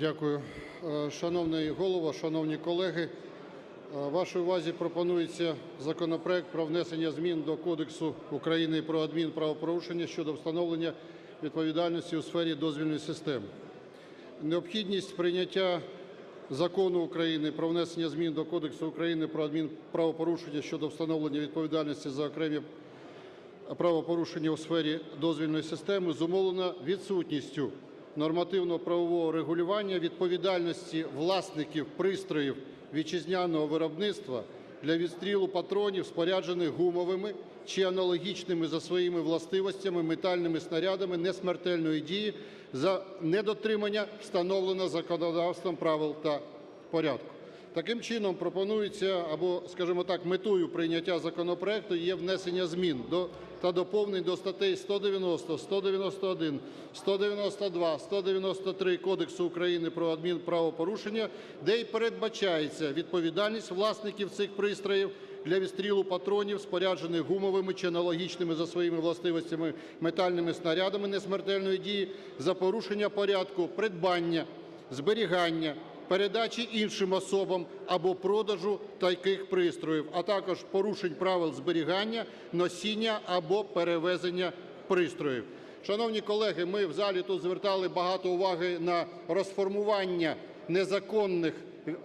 Дякую. Е, Шановний голово, шановні колеги, е, вашій увазі пропонується законопроект про внесення змін до Кодексу України про адмінправопорушення щодо встановлення відповідальності у сфері дозвільної системи. Необхідність прийняття Закону України про внесення змін до Кодексу України про адмінправопорушення щодо встановлення відповідальності за окремі правопорушення у сфері дозвільної системи зумовлено відсутністю нормативно-правового регулювання відповідальності власників пристроїв вітчизняного виробництва для відстрілу патронів, споряджених гумовими чи аналогічними за своїми властивостями метальними снарядами несмертельної дії за недотримання встановленого законодавством правил та порядку. Таким чином пропонується або, скажімо так, метою прийняття законопроекту є внесення змін до та доповнень до статей 190, 191, 192, 193 Кодексу України про адмінправопорушення, де й передбачається відповідальність власників цих пристроїв для відстрілу патронів, споряджених гумовими чи аналогічними за своїми властивостями метальними снарядами несмертельної дії за порушення порядку придбання, зберігання, передачі іншим особам або продажу таких пристроїв, а також порушень правил зберігання, носіння або перевезення пристроїв. Шановні колеги, ми в залі тут звертали багато уваги на розформування незаконних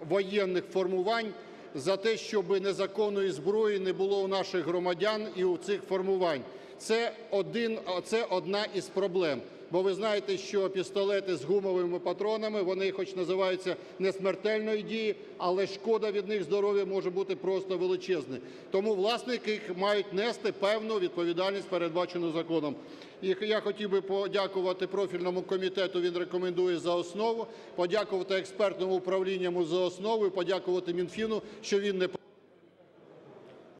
воєнних формувань за те, щоб незаконної зброї не було у наших громадян і у цих формувань. Це один, це одна із проблем. Бо ви знаєте, що пістолети з гумовими патронами, вони хоч називаються несмертельної дії, але шкода від них здоров'ю може бути просто величезна. Тому власники їх мають нести певну відповідальність, передбачену законом. І я хотів би подякувати профільному комітету, він рекомендує за основу, подякувати експертному управлінню за основу і подякувати Мінфіну, що він не